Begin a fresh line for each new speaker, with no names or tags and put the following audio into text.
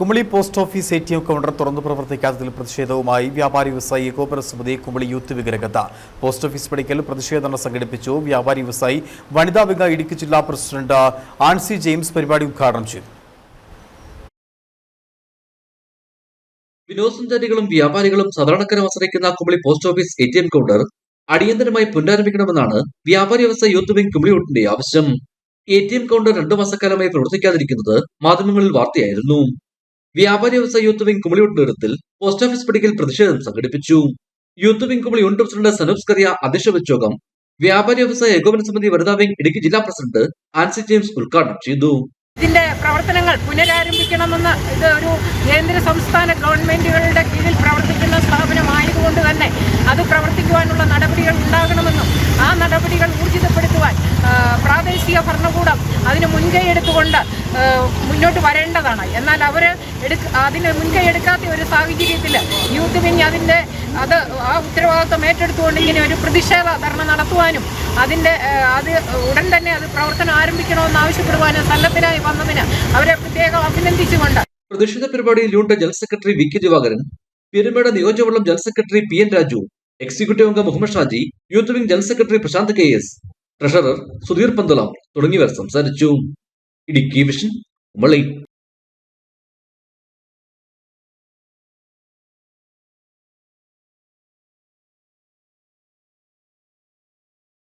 Kumily post office A T M counter തുറന്നു പ്രവർത്തിക്കാത്തതിൽ പ്രതിഷേധവുമായി വ്യാപാരി വ്യവസായി ഏകോപന സമിതി കുമളി യൂത്ത് വിഗ്രഹത്ത് പോസ്റ്റ് ഓഫീസ് പടിക്കൽ പ്രതിഷേധം സംഘടിപ്പിച്ചു. വ്യാപാരി വ്യവസായി വനിതാ വിംഗ ഇടുക്കി ജില്ലാ പ്രസിഡന്റ് ആൻസി ജെയിംസ് പരിപാടി ഉദ്ഘാടനം ചെയ്തു.
വിനോദസഞ്ചാരികളും വ്യാപാരികളും സാധാരണക്കാരും ആശ്രയിക്കുന്ന Kumily post office A T M counter അടിയന്തരമായി പുനരാരംഭിക്കണമെന്നാണ് വ്യാപാരി വ്യവസായ യൂത്ത് വിംഗ് കുമളി ഓട്ടിന്റെ ആവശ്യം. എ ടി എം കൗണ്ടർ രണ്ടു മാസക്കാലമായി പ്രവർത്തിക്കാതിരിക്കുന്നത് മാധ്യമങ്ങളിൽ വാർത്തയായിരുന്നു. വ്യാപാരി വ്യവസായ യൂത്ത് വിംഗ് കുമളിയുടെ നേതൃത്വത്തിൽ പോസ്റ്റ് ഓഫീസ് പിടിക്കൽ പ്രതിഷേധം സംഘടിപ്പിച്ചു. Youth wing Kumily unit president Sanoop Scaria അധ്യക്ഷ വെച്ചോകം വ്യാപാരി വ്യവസായ ഏകോപന സമിതി വനിതാ വിംഗ് ഇടുക്കി ജില്ലാ പ്രസിഡന്റ് ആൻസി ജെയിംസ് ഉദ്ഘാടനം ചെയ്തു.
ഇതിന്റെ പ്രവർത്തനങ്ങൾ പുനരാരംഭിക്കണമെന്ന് ഇത് ഒരു കേന്ദ്ര സംസ്ഥാന ഗവൺമെന്റുകളുടെ കീഴിൽ പ്രവർത്തിക്കുന്ന സ്ഥാപനമായതുകൊണ്ട് തന്നെ അത് പ്രവർത്തിക്കുവാനുള്ള നടപടികൾ ഉണ്ടാകണമെന്നും ആ നടപടികൾ ഊർജിതപ്പെടുത്തുവാൻ ആ, പ്രാദേശിക ഭരണകൂടം അതിന് മുൻകൈ എടുത്തുകൊണ്ട് മുന്നോട്ട് വരേണ്ടതാണ്. എന്നാൽ അവർ എടുക്ക അതിന് മുൻകൈ എടുക്കാത്ത ഒരു സാഹചര്യത്തിൽ യൂത്ത് വിങ് അതിന്റെ അത് ആ ഉത്തരവാദിത്വം ഏറ്റെടുത്തുകൊണ്ട് ഇങ്ങനെ ഒരു പ്രതിഷേധ ധർണ നടത്തുവാനും അതിന്റെ അത് ഉടൻ തന്നെ അത് പ്രവർത്തനം ആരംഭിക്കണമെന്ന് ആവശ്യപ്പെടുവാനും സന്നദ്ധരായി വന്നതിന് അവരെ പ്രത്യേകം അഭിനന്ദിച്ചുകൊണ്ട്.
പ്രതിഷേധ പരിപാടിയിൽ unit general secretary V K Divakaran Peerumade നിയോജകമണ്ഡലം general secretary P N Raju executive അംഗം Muhammad Shaji youth wing general secretary Prashanth K S treasurer Sudheer Pandalam തുടങ്ങിയവർ സംസാരിച്ചു. ഇടുക്കി വിഷൻ കുമളി